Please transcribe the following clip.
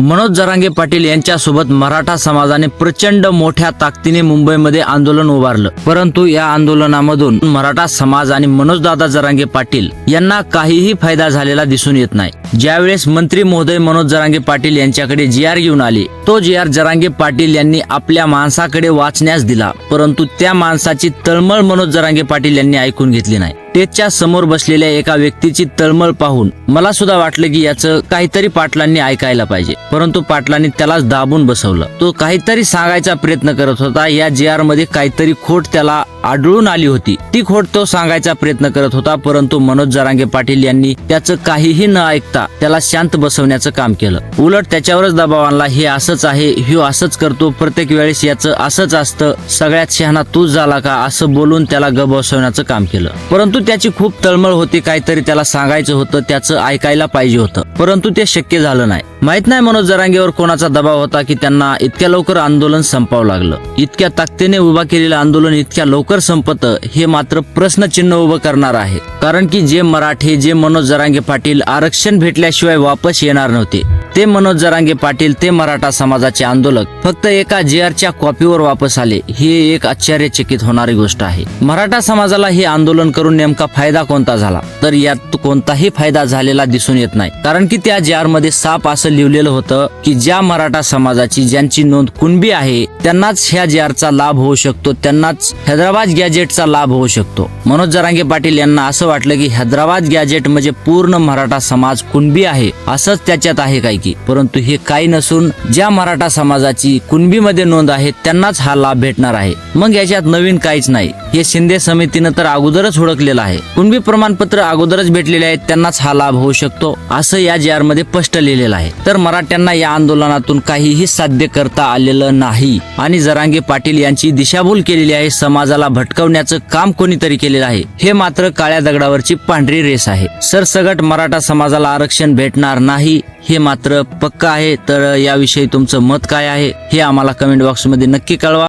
मनोज जरांगे पाटील यांच्यासोबत मराठा समाजाने प्रचंड मोठ्या ताकदीने मुंबईमध्ये आंदोलन उभारलं. परंतु या आंदोलनामधून मराठा समाज आणि मनोजदादा जरांगे पाटील यांना काहीही फायदा झालेला दिसून येत नाही. ज्यावेळेस मंत्री महोदय मनोज जरांगे पाटील यांच्याकडे जी आर घेऊन आले तो जी आर जरांगे पाटील यांनी आपल्या माणसाकडे वाचण्यास दिला. परंतु त्या माणसाची तळमळ मनोज जरांगे पाटील यांनी ऐकून घेतली नाही. स्टेजच्या समोर बसलेल्या एका व्यक्तीची तळमळ पाहून मला सुद्धा वाटलं की याचं काहीतरी पाटलांनी ऐकायला पाहिजे. परंतु पाटलांनी त्यालाच दाबून बसवलं. तो काहीतरी सांगायचा प्रयत्न करत होता. या जी आरमध्ये काहीतरी खोट त्याला आढळून आली होती. ती खोट तो सांगायचा प्रयत्न करत होता परंतु मनोज जरांगे पाटील यांनी त्याचं काहीही न ऐकता त्याला शांत बसवण्याचं काम केलं. उलट त्याच्यावरच दबाव आणला हे असंच आहे ह्यो असंच करतो प्रत्येक वेळेस याचं असंच असतं सगळ्यात शहाणा तूच झाला का? असं बोलून त्याला ग बसवण्याचं काम केलं. परंतु त्याची खूप तळमळ होती काहीतरी त्याला सांगायचं होतं त्याचं ऐकायला पाहिजे होतं परंतु ते शक्य झालं नाही. माहीत नाही मनोज जरांगेवर कोणाचा दबाव होता की त्यांना इतक्या लवकर आंदोलन संपावं लागलं. इतक्या ताकदीने उभा केलेलं आंदोलन इतक्या लवकर संपत हे मात्र प्रश्नचिन्ह उभं करणार आहे. कारण की जे मराठे जे मनोज जरांगे पाटील आरक्षण भेटल्याशिवाय वापस येणार नव्हते. ते मनोज जरांगे पाटील ते मराठा समाजाचे आंदोलक. फक्त एका जे आरच्या कॉपीवर वापस आले ही एक आश्चर्यचकित होणारी गोष्ट आहे. मराठा समाजाला हे आंदोलन करून नेमका फायदा कोणता झाला? तर यात कोणताही फायदा झालेला दिसून येत नाही. कारण की त्या जे आरमध्ये साप असं लिहिलेलं होतं की ज्या मराठा समाजाची ज्यांची नोंद कुणबी आहे त्यांनाच ह्या जे आरचा लाभ होऊ शकतो त्यांनाच हैदराबाद गॅजेटचा लाभ होऊ शकतो. मनोज जरांगे पाटील यांना असं वाटलं की हैदराबाद गॅजेट म्हणजे पूर्ण मराठा समाज कुणबी आहे असंच त्याच्यात आहे काय की. परंतु हे काही नसून ज्या मराठा समाजाची कुणबीमध्ये नोंद आहे त्यांनाच हा लाभ भेटणार आहे. मग याच्यात नवीन काहीच नाही. हे शिंदे समितीनं तर अगोदरच ओळखलेलं आहे. कुणबी प्रमाणपत्र अगोदरच भेटलेले आहेत त्यांनाच हा लाभ होऊ शकतो असं या जे मध्ये स्पष्ट लिहिलेलं आहे. तर मराठ्यांना या या आंदोलनातून काहीही साध्य करता आलेलं नाही. आणि जरांगे पाटील यांची दिशाभूल केलेली आहे समाजाला भटकवण्याचं काम कोणीतरी केलेलं आहे हे मात्र काळ्या दगडावरची पांढरी रेस आहे. सरसगट मराठा समाजाला आरक्षण भेटणार नाही हे मात्र पक्क आहे. तर याविषयी तुमचं मत काय आहे हे आम्हाला कमेंट बॉक्समध्ये नक्की कळवा.